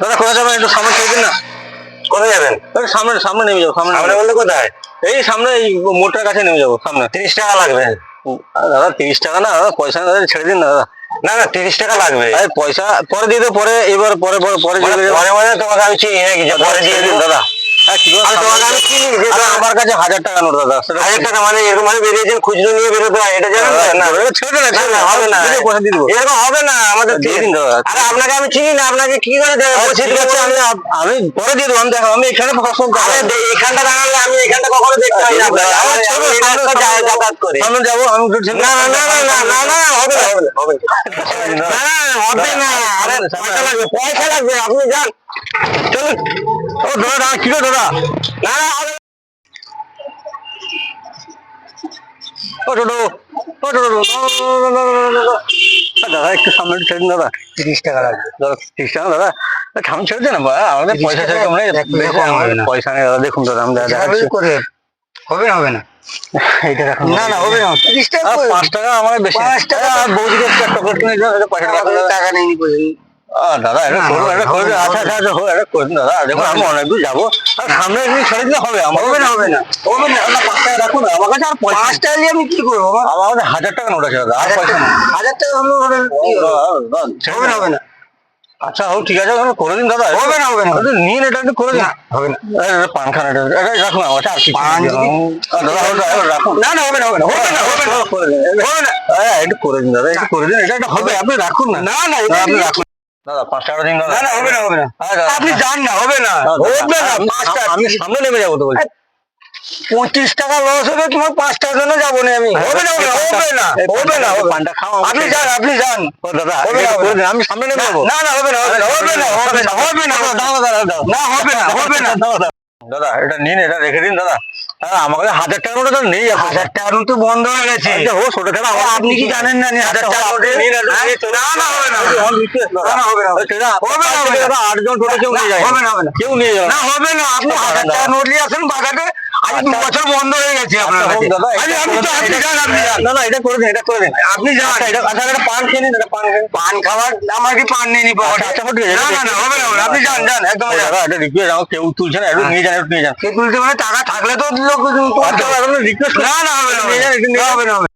দাদা কোথায় যাবেন? একটু সামনে চলবেন না। কোথায় যাবেন? সামনে সামনে নেমে যাব সামনে বললে বলতে কোথায়? এই সামনে এই মোটর কাছে নেমে যাব সামনে। তিরিশ টাকা লাগবে। দাদা তিরিশ টাকা না দাদা পয়সা দাদা ছেড়ে দিন না দাদা। না না তিরিশ টাকা লাগবে। আরে পয়সা পরে দিয়ে পরে এবার পরে পরে পরে মানে। পরে মানে তোমাকে আমি চিনি নাকি পরে দিয়ে দিন দাদা হ্যাঁ, আমার কাছে হাজার টাকা নোট দাদা হাজার টাকা মানে এরকম ভাবে বেরিয়েছেন খুচরো নিয়ে বেরোতে হয় এটা জানেন না ছেড়ে দিন, ছেড়ে হবে না। এরকম হবে না আমাদের দিয়ে দিন আরে আপনাকে আমি চিনি না আপনাকে কি করে দেবো? আমি আমি পরে দিয়ে দেবো দেখো আমি এখানে এখানটা দাঁড়ালে আমি এখানটা কখনো দেখতে পাই না আপনাকে। আমি- আমি এই রাস্তা যা- যাতায়াত করি সামনে যাব আমি না না না না না না না হবে না হবে না হবে আরে পয়সা লাগবে আপনি যান ও দাদা দাদা, কি দাদা না না হবে না। ও টোটো ও টোটো ও, ও, ও, ও, ও, ও, ও, ও। দাদা একটু সামনে ছেড়ে দাদা। তিরিশ টাকা লাগবে। দাদা ঠিক আছে দাদা সামনে ছেড়ে দেন আমাদের পয়সা টাকা সেরকম নেই পয়সা নেই দাদা। দেখুন দাদা হবে না। হবে না। এইটা রাখুন না না হবে না। তিরিশ টাকা আর পাঁচ টাকা আমার বেশি পাঁচ টাকা বৌদিকে একটা চকলেট কিনে দিও পয়সা টাকা নেই দাদা এটা করুন এটা করে দিন আচ্ছা আচ্ছা আচ্ছা হোক, এটা করে দিন দাদা দেখুন আমি অনেক দূর যাব সামনে একদিন ছেড়ে দিলে হবে আমার হবে না, হবে না। হবে না আপনার পাঁচ টাকা রাখুন আমার কাছে আর পাঁচ টাকা নিয়ে আমি কি করব আমার কাছে হাজার টাকা নোট আছে দাদা হাজার টাকা হাজার টাকা হবে না। হবে? না আচ্ছা হোক ঠিক আছে করে দিন দাদা হবে না, হবে না। নিন এটা করে দিন হবে না পান খান এটা রাখুন আমার কাছে আর। যদি- আহ, দাদা রাখুন না না হবে না হবে না হবে না হবে না করে দিন হবে না একটু করে দিন দাদা একটু করে দিন এটা হবে আপনি রাখুন না না আপনি রাখুন পঁচিশ টাকা লস হবে তোমার পাঁচ টাকার জন্য যাব না আমি হবে না হবে না হবে না। পানটা খাও আপনি যান আপনি যান দাদা আমি সামনে নেমে যাব না না হবে না হবে না হবে না হবে না হবে না হবে না দাও, দাদা, দাও। না হবে না হবে না দাও, দাও। দাদা এটা নিন এটা রেখে দিন দাদা। দাদা, আমার কাছে হাজার টাকার মতো নেই হাজার টাকা মতো তো বন্ধ হয়ে গেছে। আচ্ছা, ও ছোট খেলা আপনি কি জানেন না হাজার টাকা হ্যাঁ? চলে না হবে না হবে না, আটজন ছোট কেউ নিয়ে যাবে না, হবে না। কেউ নিয়ে যাবে না হবে না আপনি হাজার টাকা নোট নিয়ে আসেন বাগাতে আজ দু আচ্ছা। বছর বন্ধ হয়ে গেছে আপনার আচ্ছা, আপনি যান না না এটা করে দিন এটা করে দিন। আপনি যান। আচ্ছা এটা আচ্ছা পান খেয়ে নিন এটা পান পান খাবার আমার কি পান নেই নি পকেটে? আচ্ছা, ঠিক আছে, না না না হবে না আপনি যান যান একদম দাদা এটা রিকোয়েস্ট আমার কেউ তুলছে না একটু নিয়ে যান একটু নিয়ে যান। কে তুলতে মানে টাকা থাকলে তো লোক আচ্ছা রিকোয়েস্ট না না হবে না যান না হবে না হবে